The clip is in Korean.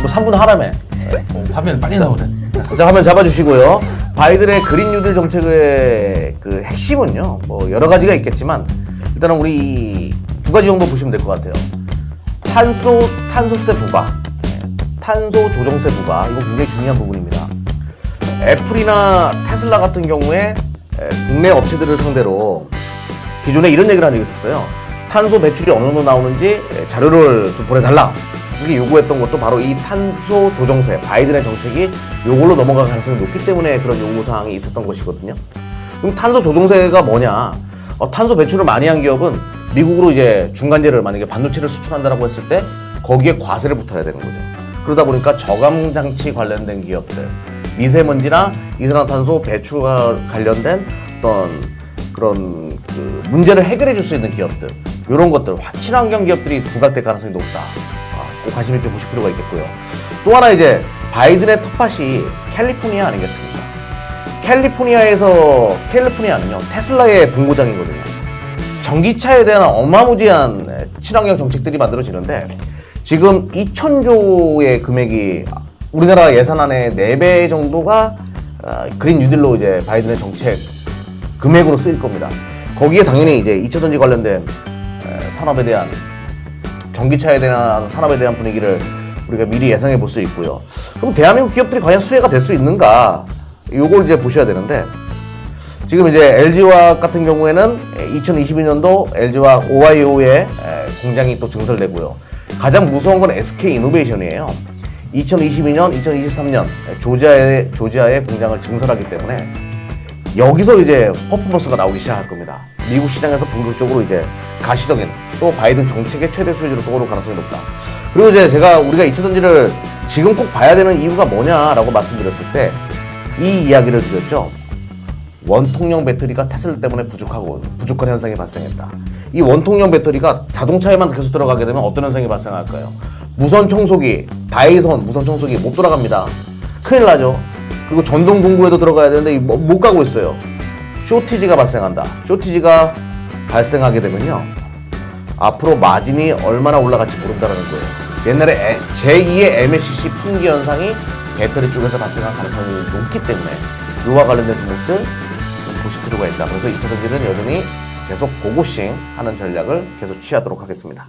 뭐 3분 하라며. 어, 화면 빨리 나오네. 자, 화면 잡아주시고요. 바이든의 그린 뉴딜 정책의 그 핵심은요, 뭐 여러 가지가 있겠지만, 일단은 우리 이두 가지 정도 보시면 될 것 같아요. 탄소, 탄소세 부과, 네, 탄소 조정세 부과, 이거 굉장히 중요한 부분입니다. 애플이나 테슬라 같은 경우에 에, 국내 업체들을 상대로 기존에 이런 얘기를 한 적이 있었어요. 탄소 배출이 어느 정도 나오는지 에, 자료를 좀 보내달라. 이렇게 요구했던 것도 바로 이 탄소 조정세, 바이든의 정책이 요걸로 넘어갈 가능성이 높기 때문에 그런 요구사항이 있었던 것이거든요. 그럼 탄소 조정세가 뭐냐? 어, 탄소 배출을 많이 한 기업은 미국으로 이제 중간재를 만약에 반도체를 수출한다라고 했을 때 거기에 과세를 붙어야 되는 거죠. 그러다 보니까 저감 장치 관련된 기업들, 미세먼지나 이산화탄소 배출과 관련된 어떤 그런 그 문제를 해결해 줄 수 있는 기업들, 이런 것들, 친환경 기업들이 부각될 가능성이 높다. 아, 꼭 관심 있게 보실 필요가 있겠고요. 또 하나 이제 바이든의 텃밭이 캘리포니아 아니겠습니까? 캘리포니아에서 캘리포니아는요 테슬라의 본고장이거든요. 전기차에 대한 어마무지한 친환경 정책들이 만들어지는데 지금 2천조의 금액이 우리나라 예산안의 4배 정도가 아, 그린 뉴딜로 이제 바이든의 정책 금액으로 쓰일 겁니다. 거기에 당연히 이제 2차 전지 관련된 에, 산업에 대한 전기차에 대한 산업에 대한 분위기를 우리가 미리 예상해 볼 수 있고요. 그럼 대한민국 기업들이 과연 수혜가 될 수 있는가? 요걸 이제 보셔야 되는데 지금 이제 LG화학 같은 경우에는 2022년도 LG화학 오하이오에 공장이 또 증설되고요. 가장 무서운 건 SK 이노베이션이에요. 2022년, 2023년 조지아에 조지아에 공장을 증설하기 때문에 여기서 이제 퍼포먼스가 나오기 시작할 겁니다. 미국 시장에서 본격적으로 이제 가시적인 또 바이든 정책의 최대 수혜주로 떠오를 가능성이 높다. 그리고 이제 제가 우리가 2차 전지를 지금 꼭 봐야 되는 이유가 뭐냐라고 말씀드렸을 때 이 이야기를 드렸죠. 원통형 배터리가 테슬라 때문에 부족하고 부족한 현상이 발생했다. 이 원통형 배터리가 자동차에만 계속 들어가게 되면 어떤 현상이 발생할까요? 무선 청소기, 다이선 무선 청소기 못 돌아갑니다. 큰일 나죠. 그리고 전동 공구에도 들어가야 되는데 못, 못 가고 있어요. 쇼티지가 발생한다. 쇼티지가 발생하게 되면요. 앞으로 마진이 얼마나 올라갈지 모른다는 거예요. 옛날에 제2의 MLCC 풍기 현상이 배터리 쪽에서 발생할 가능성이 높기 때문에 이와 관련된 종목들 좀 보실 필요가 있다. 그래서 2차 전지는 여전히 계속 고고싱 하는 전략을 계속 취하도록 하겠습니다.